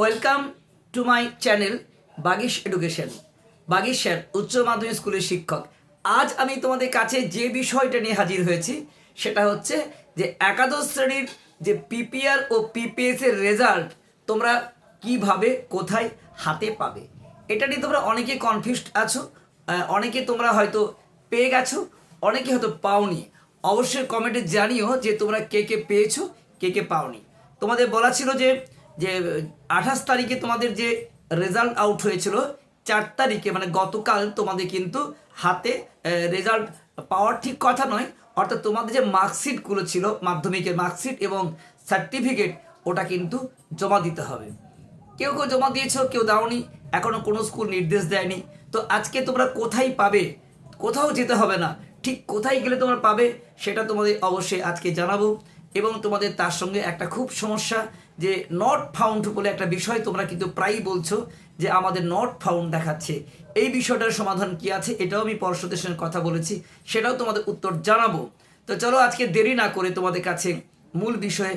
Welcome to my channel Bagish education Bagish sir উচ্চ মাধ্যমিক স্কুলের শিক্ষক। আজ আমি তোমাদের কাছে যে বিষয়টা নিয়ে হাজির হয়েছি, সেটা হচ্ছে যে একাদশ শ্রেণির যে পিপিআর ও পিপিএস এর রেজাল্ট তোমরা কীভাবে, কোথায় হাতে পাবে? এটা নিয়ে তোমরা অনেকে কনফিউজড আছো অনেকে তোমরা হয়তো পেয়ে গেছো, অনেকে হয়তো পাওনি। অবশ্যই কমেন্টে জানিও যে তোমরা কে কে পেয়েছ, কে কে পাওনি। তোমাদের বলা ছিল যে যে আঠাশ তারিখে তোমাদের যে রেজাল্ট আউট হয়েছিল, চার তারিখে মানে গতকাল তোমাদের কিন্তু হাতে রেজাল্ট পাওয়ার ঠিক কথা নয়, অর্থাৎ তোমাদের যে মার্কশিটগুলো ছিল, মাধ্যমিকের মার্কশিট এবং সার্টিফিকেট ওটা কিন্তু জমা দিতে হবে। কেউ কেউ জমা দিয়েছ, কেউ দাওনি এখনও কোনো স্কুল নির্দেশ দেয়নি। তো আজকে তোমরা কোথায় পাবে? কোথাও যেতে হবে না। ঠিক কোথায় গেলে তোমরা পাবে, সেটা তোমাদের অবশ্যই আজকে জানাব। এবং তোমাদের তার সঙ্গে একটা খুব সমস্যা যে নট ফাউন্ড বলে একটা বিষয় তোমরা কিন্তু প্রায়ই বলছো যে আমাদের নট ফাউন্ড দেখাচ্ছে। এই বিষয়টার সমাধান কি আছে এটাও আমি পর্ষদের সঙ্গে কথা বলেছি, সেটাও তোমাদের উত্তর জানাব। তো চলো আজকে দেরি না করে তোমাদের কাছে মূল বিষয়ে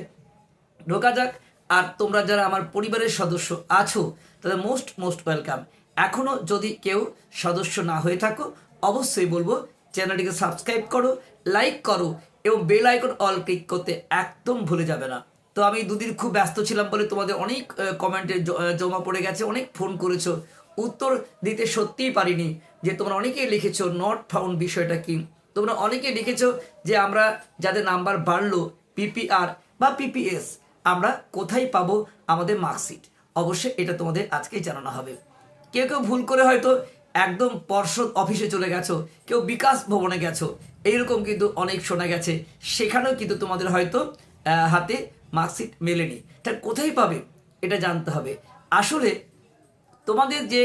ঢোকা যাক। আর তোমরা যারা আমার পরিবারের সদস্য আছো, তাদের মোস্ট মোস্ট ওয়েলকাম এখনও যদি কেউ সদস্য না হয়ে থাকো, অবশ্যই বলব, চ্যানেলটিকে সাবস্ক্রাইব করো লাইক করো এবং বেল আইকন অল ক্লিক করতে একদম ভুলে যাবে না। তো আমি দুদিন খুব ব্যস্ত ছিলাম বলে তোমাদের অনেক কমেন্টে জমা পড়ে গেছে, অনেক ফোন করেছ। উত্তর দিতে সত্যিই পারিনি যে তোমরা অনেকেই লিখেছো নট ফাউন্ড বিষয়টা কি। তোমরা অনেকেই লিখেছো যে আমরা যাদের নাম্বার বাড়লো পিপিআর বা পিপিএস আমরা কোথায় পাবো আমাদের মার্কশিট অবশ্যই এটা তোমাদের আজকেই জানানো হবে। কেউ কেউ ভুল করে হয়তো একদম পর্ষদ অফিসে চলে গেছো, কেউ বিকাশ ভবনে গেছো। এইরকম কিন্তু অনেক শোনা গেছে। সেখানেও কিন্তু তোমাদের হয়তো হাতে মার্কশিট মেলেনি। তা কোথায় পাবে? এটা জানতে হবে। আসলে তোমাদের যে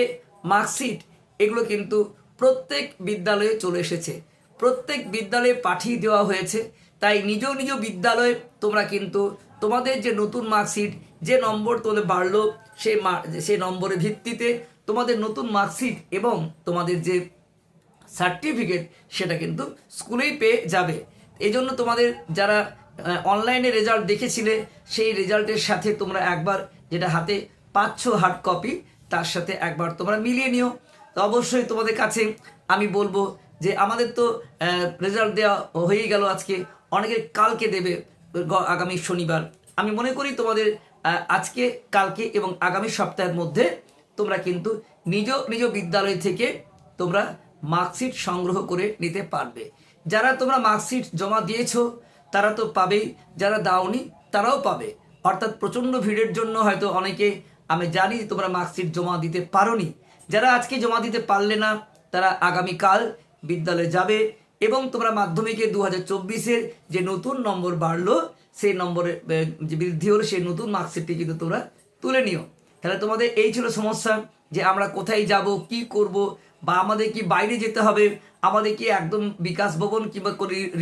মার্কশিট এগুলো কিন্তু প্রত্যেক বিদ্যালয়ে চলে এসেছে। প্রত্যেক বিদ্যালয়ে পাঠিয়ে দেওয়া হয়েছে। তাই নিজ নিজ বিদ্যালয়ে তোমরা কিন্তু তোমাদের যে নতুন মার্কশিট যে নম্বর তোমাদের বাড়লো সেই সেই নম্বরের ভিত্তিতে তোমাদের নতুন মার্কশিট এবং তোমাদের যে সার্টিফিকেট সেটা কিন্তু স্কুলেই পেয়ে যাবে। এই জন্য তোমাদের যারা অনলাইনে রেজাল্ট দেখেছিলে, সেই রেজাল্টের সাথে তোমরা একবার যেটা হাতে পাচ্ছ হার্ড কপি তার সাথে একবার তোমরা মিলিয়ে নিও। তো অবশ্যই তোমাদের কাছে আমি বলব যে আমাদের তো রেজাল্ট দেওয়া হয়েই গেল আজকে। অনেকে কালকে দেবে আগামী শনিবার। আমি মনে করি তোমাদের আজকে, কালকে এবং আগামী সপ্তাহের মধ্যে তোমরা কিন্তু নিজ নিজ বিদ্যালয় থেকে তোমরা মার্কশিট সংগ্রহ করে নিতে পারবে। যারা তোমরা মার্কশিট জমা দিয়েছ, তারা তো পাবেই। যারা দাওনি, তারাও পাবে। অর্থাৎ প্রচণ্ড ভিড়ের জন্য হয়তো অনেকে, আমি জানি তোমরা মার্কশিট জমা দিতে পারোনি। যারা আজকে জমা দিতে পারলে না, তারা আগামীকাল বিদ্যালয়ে যাবে এবং তোমরা মাধ্যমিকে দু হাজার যে নতুন নম্বর বাড়লো, সেই নম্বরে যে বৃদ্ধি হলো, সেই নতুন মার্কশিটটি কিন্তু তোমরা তুলে নিও। তাহলে তোমাদের এই ছিল সমস্যা যে আমরা কোথায় যাব, কি করব, বা আমাদের কি বাইরে যেতে হবে, আমাদের কি একদম বিকাশ ভবন কিংবা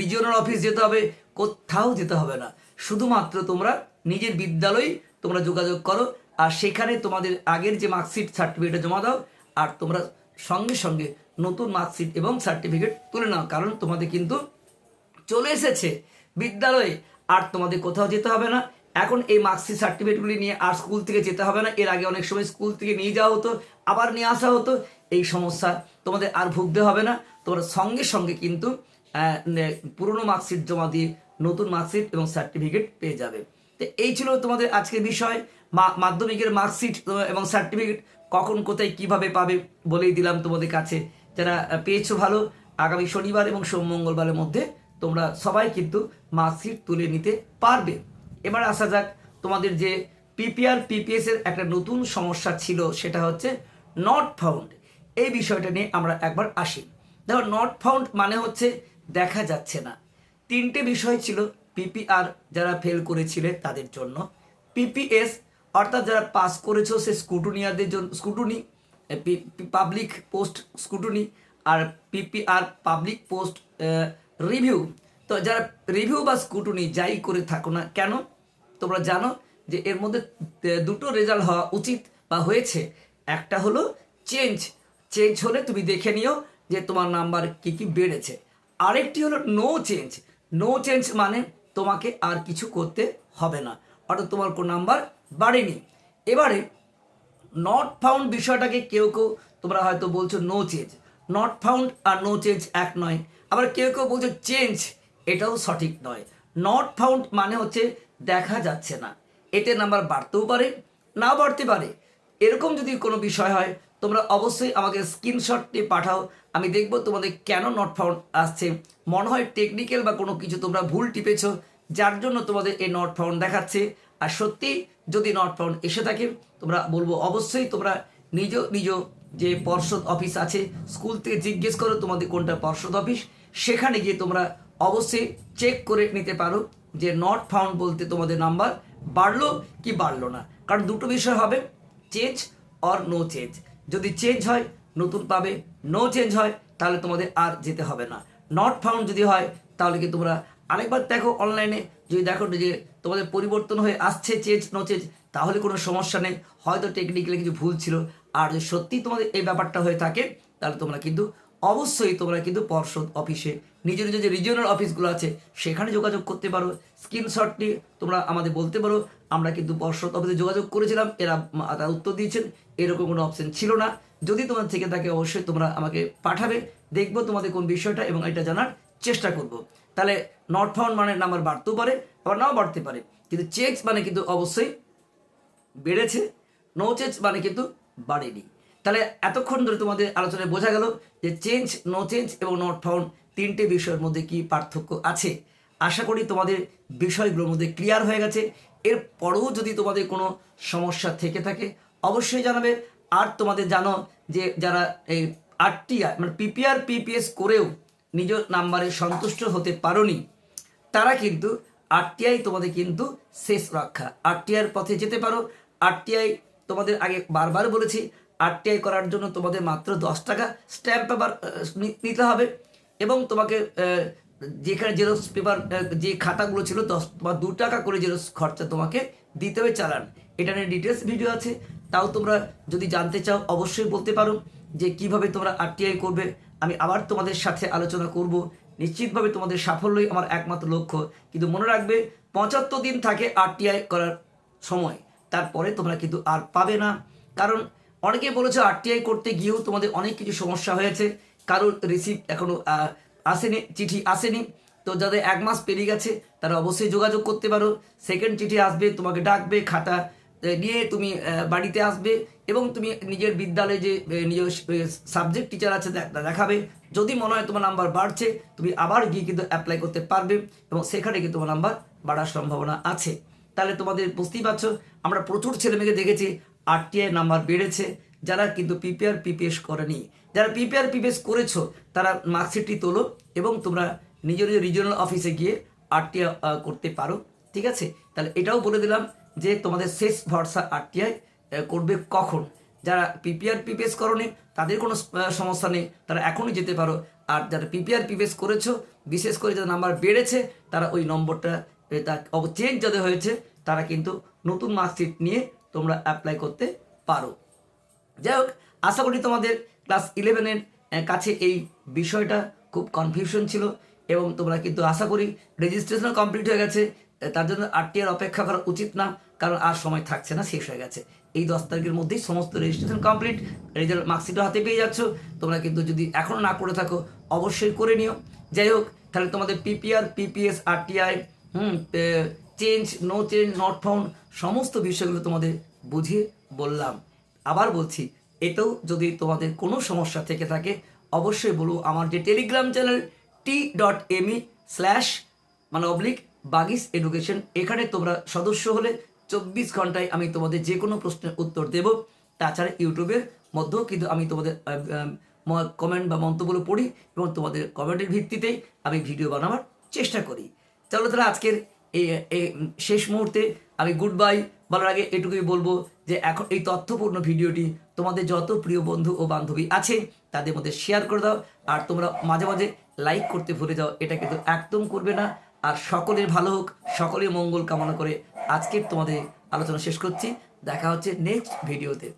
রিজিওনাল অফিস যেতে হবে, কোথাও যেতে হবে না। শুধুমাত্র তোমরা নিজের বিদ্যালয়ে তোমরা যোগাযোগ করো, আর সেখানে তোমাদের আগের যে মার্কশিট সার্টিফিকেট জমা দাও, আর তোমরা সঙ্গে সঙ্গে নতুন মার্কশিট এবং সার্টিফিকেট তুলে নাও, কারণ তোমাদের কিন্তু চলে এসেছে বিদ্যালয়ে, আর তোমাদের কোথাও যেতে হবে না। এখন এই মার্কশিট সার্টিফিকেটগুলি নিয়ে আর স্কুল থেকে যেতে হবে না। এর আগে অনেক সময় স্কুল থেকে নিয়ে যাওয়া হতো, আবার নিয়ে আসা হতো। এই সমস্যা তোমাদের আর ভুগতে হবে না। তোমরা সঙ্গে সঙ্গে কিন্তু পুরনো মার্কশিট জমা দিয়ে নতুন মার্কশিট এবং সার্টিফিকেট পেয়ে যাবে। তো এই ছিল তোমাদের আজকের বিষয়। মাধ্যমিকের মার্কশিট এবং সার্টিফিকেট কখন, কোথায়, কীভাবে পাবে বলেই দিলাম তোমাদের কাছে। যারা পেয়েছ ভালো, আগামী শনিবার এবং সোম মঙ্গলবারের মধ্যে তোমরা সবাই কিন্তু মার্কশিট তুলে নিতে পারবে। এবার আসা যাক তোমাদের যে পিপিআর পিপিএস এর একটা নতুন সমস্যা ছিল, সেটা হচ্ছে নট ফাউন্ড এই বিষয়টা নিয়ে আমরা একবার আসি। দেখো নট ফাউন্ড মানে হচ্ছে দেখা যাচ্ছে না। তিনটে বিষয় ছিল পিপিআর যারা ফেল করেছিলে তাদের জন্য। পিপিএস অর্থাৎ যারা পাস করেছ সে স্কুটুনিয়ারদের জন্য স্কুটুনি পাবলিক পোস্ট স্কুটুনি আর পিপিআর পাবলিক পোস্ট রিভিউ তো যারা রিভিউ বা স্কুটুনি যাই করে থাকো না কেন তোমরা জানো যে এর মধ্যে দুটো রেজাল্ট হওয়া উচিত বা হয়েছে। একটা হলো চেঞ্জ চেঞ্জ হলে তুমি দেখে নিও যে তোমার নাম্বার কি কি বেড়েছে। আরেকটি হলো নো চেঞ্জ নো চেঞ্জ মানে তোমাকে আর কিছু করতে হবে না। অর্থাৎ তোমার কোনো নাম্বার বাড়েনি। এবারে নট ফাউন্ড বিষয়টাকে কেউ কেউ, তোমরা হয়তো বলছো নো চেঞ্জ নট ফাউন্ড আর নো চেঞ্জ এক নয়। আবার কেউ কেউ বলছো চেঞ্জ এটাও সঠিক নয়। নট ফাউন্ড মানে হচ্ছে দেখা যাচ্ছে না। এতে নাম্বার বাড়তেও পারে, নাও বাড়তে পারে। এরকম যদি কোনো বিষয় হয়, তোমরা অবশ্যই আমাকে স্ক্রিনশটটি পাঠাও। আমি দেখব তোমাদের কেন নট ফাউন্ড আসছে। মনে হয় টেকনিক্যাল বা কোনো কিছু তোমরা ভুল টিপেছ, যার জন্য তোমাদের এই নট ফাউন্ড দেখাচ্ছে। আর সত্যি যদি নট ফাউন্ড এসে থাকে, তোমরা বলব অবশ্যই তোমরা নিজ নিজ যে পর্ষদ অফিস আছে, স্কুল থেকে জিজ্ঞেস করো তোমাদের কোনটা পর্ষদ অফিস। সেখানে গিয়ে তোমরা অবশ্যই চেক করে নিতে পারো। যে নট ফাউন্ড বলতে তোমাদের নাম্বার বাড়লো কি বাড়লো না। কারণ দুটো বিষয় হবে চেঞ্জ অর নো চেঞ্জ যদি চেঞ্জ হয়, নতুন পাবে নো চেঞ্জ হয়, তাহলে তোমাদের আর যেতে হবে না। নট ফাউন্ড যদি হয়, তাহলে কি তোমরা আরেকবার দেখো অনলাইনে যদি দেখো যে তোমাদের পরিবর্তন হয়ে আসছে চেঞ্জ নো চেঞ্জ তাহলে কোনো সমস্যা নেই। হয়তো টেকনিক্যালি কিছু ভুল ছিল। আর যদি সত্যি তোমাদের এই ব্যাপারটা হয়ে থাকে, তাহলে তোমরা কিন্তু অবশ্যই তোমরা কিন্তু পর্ষদ অফিসে নিজ নিজ যে রিজিওনাল অফিসগুলো আছে, সেখানে যোগাযোগ করতে পারো। স্ক্রিনশটটি তোমরা আমাদের বলতে পারো। আমরা কিন্তু পর্ষদ অফিসে যোগাযোগ করেছিলাম। এরা তারা উত্তর দিয়েছেন। এরকম কোনো অপশন ছিল না। যদি তোমার থেকে থাকে, অবশ্যই তোমরা আমাকে পাঠাবে। দেখব তোমাদের কোন বিষয়টা এবং এটা জানার চেষ্টা করব। তাহলে নট ফাউন্ড মানে নাম্বার বাড়তেও পারে, আবার নাও বাড়তে পারে। কিন্তু চেঞ্জ মানে কিন্তু অবশ্যই বেড়েছে। নো চেঞ্জ মানে কিন্তু বাড়েনি। তাহলে এতক্ষণ ধরে তোমাদের আলোচনায় বোঝা গেল যে চেঞ্জ নো চেঞ্জ এবং নট ফাউন্ড তিনটে বিষয়ের মধ্যে কি পার্থক্য আছে। আশা করি তোমাদের বিষয়গুলোর মধ্যে ক্লিয়ার হয়ে গেছে। এর পরেও যদি তোমাদের কোনো সমস্যা থেকে থাকে, অবশ্যই জানাবে। আর তোমাদের জানো যে যারা এই আরটিআই মানে পিপিআর পিপিএস করেও নিজ নাম্বারে সন্তুষ্ট হতে পারোনি, তারা কিন্তু আরটিআই তোমাদের কিন্তু শেষ রক্ষা। আরটিআইয়ের পথে যেতে পারো। আরটিআই তোমাদের আগে বারবার বলেছি আরটিআই করার জন্য তোমাদের মাত্র দশ টাকা স্ট্যাম্প পেপার নিতে হবে এবং তোমাকে যেখানে জেরক্স পেপার যে খাতাগুলো ছিল দশ বা দু টাকা করে জেরক্স খরচা তোমাকে দিতে হবে চালান। এটা নিয়ে ডিটেলস ভিডিও আছে। তাও তোমরা যদি জানতে চাও, অবশ্যই বলতে পারো যে কীভাবে তোমরা আরটিআই করবে। আমি আবার তোমাদের সাথে আলোচনা করব। নিশ্চিতভাবে তোমাদের সাফল্যই আমার একমাত্র লক্ষ্য। কিন্তু মনে রাখবে, পঁচাত্তর দিন থাকে আরটিআই করার সময়। তারপরে তোমরা কিন্তু আর পাবে না। কারণ অনেকে বলেছ আরটিআই করতে গিয়েও তোমাদের অনেক কিছু সমস্যা হয়েছে। কারোর রিসিভ এখনও আসেনি, চিঠি আসেনি। তো যাদের এক মাস পেরিয়ে গেছে, তারা অবশ্যই যোগাযোগ করতে পারো। সেকেন্ড চিঠি আসবে, তোমাকে ডাকবে, খাতা নিয়ে তুমি বাড়িতে আসবে এবং তুমি নিজের বিদ্যালয়ে যে নিজের সাবজেক্ট টিচার আছে দেখাবে। যদি মনে হয় তোমার নাম্বার বাড়ছে, তুমি আবার গিয়ে কিন্তু অ্যাপ্লাই করতে পারবে এবং সেখানে কিন্তু তোমার নাম্বার বাড়ার সম্ভাবনা আছে। তাহলে তোমাদের বুঝতেই পারছ, আমরা প্রচুর ছেলেমেয়েকে দেখেছি আরটিআই নাম্বার বেড়েছে যারা কিন্তু পিপিআর পিপিএস করেনি। যারা পিপিআর পিপিএস করেছ তারা মার্কশিটটি তোলো এবং তোমরা নিজ নিজ রিজিওনাল অফিসে গিয়ে আরটিআই করতে পারো ঠিক আছে? তাহলে এটাও বলে দিলাম যে তোমাদের শেষ ভরসা আরটিআই করবে কখন? যারা পিপিআর পিপিএস করনি তাদের কোনো সমস্যা নেই তারা এখনই যেতে পারো। আর যারা পিপিআর পিপিএস করেছ বিশেষ করে যাদের নাম্বার বেড়েছে তারা ওই নম্বরটা এ, তা চেঞ্জ যাদের হয়েছে তারা কিন্তু নতুন মার্কশিট নিয়ে তোমরা অ্যাপ্লাই করতে পারো। যাই হোক, আশা করি তোমাদের ক্লাস ইলেভেনের কাছে এই বিষয়টা খুব কনফিউশন ছিল এবং তোমরা কিন্তু আশা করি রেজিস্ট্রেশন কমপ্লিট হয়ে গেছে। তার জন্য আটটি আর অপেক্ষা করা উচিত না, কারণ আর সময় থাকছে না, শেষ হয়ে গেছে। এই দশ তারিখের মধ্যেই সমস্ত রেজিস্ট্রেশন কমপ্লিট রেজাল্ট মার্কশিটও হাতে পেয়ে যাচ্ছ। তোমরা কিন্তু যদি এখনও না করে থাকো, অবশ্যই করে নিও। যাই হোক, তাহলে তোমাদের PPR PPS RTI hmm change no change not found সমস্ত বিষয়গুলো তোমাদের বুঝিয়ে বললাম। আবার বলছি, এতেও যদি তোমাদের কোনো সমস্যা থেকে থাকে, অবশ্যই বলব আমার যে Telegram channel T dot ME slash মানে অবলিক বাগিস এডুকেশন এখানে তোমরা সদস্য হলে চব্বিশ ঘন্টায় আমি তোমাদের যে কোনো প্রশ্নের উত্তর দেব। তাছাড়া ইউটিউবের মধ্যেও কিন্তু আমি তোমাদের কমেন্ট বা মন্তব্যগুলো পড়ি এবং তোমাদের কমেন্টের ভিত্তিতেই আমি ভিডিও বানাবার চেষ্টা করি। চলো তাহলে আজকের এই শেষ মুহূর্তে আমি গুড বাই বলার আগে এটুকুই বলব যে এখন এই তথ্যপূর্ণ ভিডিওটি তোমাদের যত প্রিয় বন্ধু ও বান্ধবী আছে, তাদের মধ্যে শেয়ার করে দাও। আর তোমরা মাঝে মাঝে লাইক করতে ভুলে যাও, এটা কিন্তু একদম করবে না। আর সকলের ভালো হোক, সকলের মঙ্গল কামনা করে আজকের তোমাদের আলোচনা শেষ করছি। দেখা হচ্ছে নেক্সট ভিডিওতে